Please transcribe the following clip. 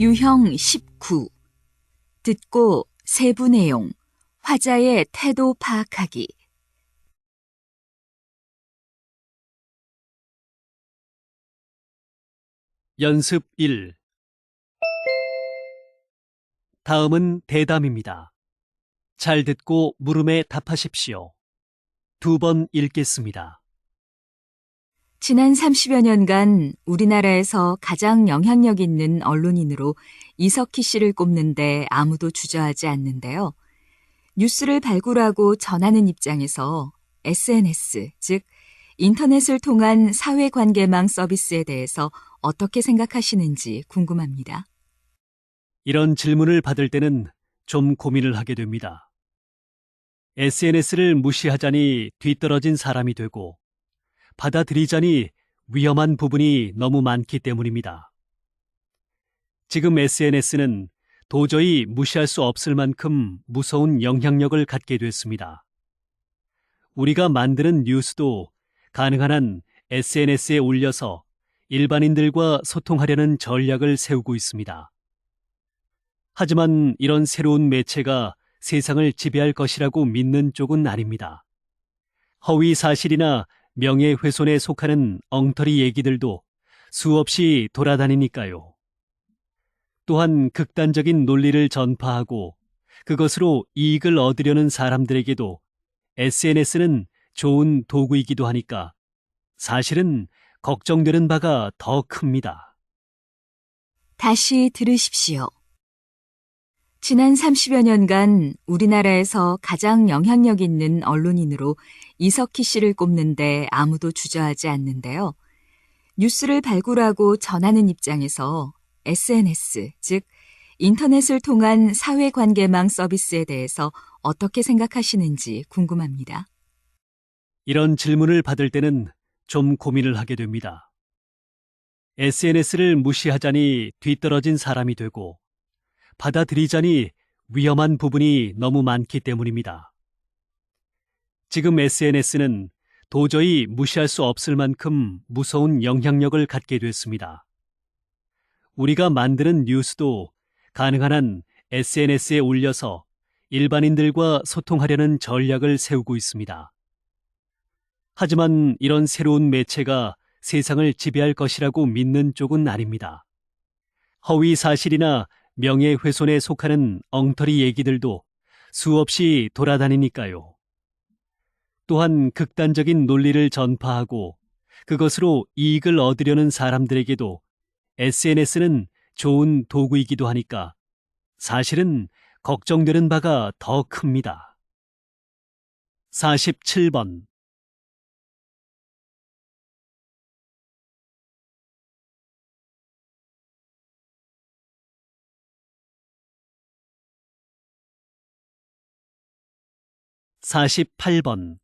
유형 19. 듣고 세부 내용. 화자의 태도 파악하기. 연습 1 다음은 대담입니다. 잘 듣고 물음에 답하십시오. 두 번 읽겠습니다. 지난 30여 년간 우리나라에서 가장 영향력 있는 언론인으로 이석희 씨를 꼽는데 아무도 주저하지 않는데요. 뉴스를 발굴하고 전하는 입장에서 SNS, 즉 인터넷을 통한 사회관계망 서비스에 대해서 어떻게 생각하시는지 궁금합니다. 이런 질문을 받을 때는 좀 고민을 하게 됩니다. SNS를 무시하자니 뒤떨어진 사람이 되고 받아들이자니 위험한 부분이 너무 많기 때문입니다. 지금 SNS는 도저히 무시할 수 없을 만큼 무서운 영향력을 갖게 됐습니다. 우리가 만드는 뉴스도 가능한 한 SNS에 올려서 일반인들과 소통하려는 전략을 세우고 있습니다. 하지만 이런 새로운 매체가 세상을 지배할 것이라고 믿는 쪽은 아닙니다. 허위 사실이나 명예훼손에 속하는 엉터리 얘기들도 수없이 돌아다니니까요. 또한 극단적인 논리를 전파하고 그것으로 이익을 얻으려는 사람들에게도 SNS는 좋은 도구이기도 하니까 사실은 걱정되는 바가 더 큽니다. 다시 들으십시오. 지난 30여 년간 우리나라에서 가장 영향력 있는 언론인으로 이석희 씨를 꼽는데 아무도 주저하지 않는데요. 뉴스를 발굴하고 전하는 입장에서 SNS, 즉 인터넷을 통한 사회관계망 서비스에 대해서 어떻게 생각하시는지 궁금합니다. 이런 질문을 받을 때는 좀 고민을 하게 됩니다. SNS를 무시하자니 뒤떨어진 사람이 되고 받아들이자니 위험한 부분이 너무 많기 때문입니다. 지금 SNS는 도저히 무시할 수 없을 만큼 무서운 영향력을 갖게 됐습니다. 우리가 만드는 뉴스도 가능한 한 SNS에 올려서 일반인들과 소통하려는 전략을 세우고 있습니다. 하지만 이런 새로운 매체가 세상을 지배할 것이라고 믿는 쪽은 아닙니다. 허위 사실이나 명예훼손에 속하는 엉터리 얘기들도 수없이 돌아다니니까요. 또한 극단적인 논리를 전파하고 그것으로 이익을 얻으려는 사람들에게도 SNS는 좋은 도구이기도 하니까 사실은 걱정되는 바가 더 큽니다. 47번 48번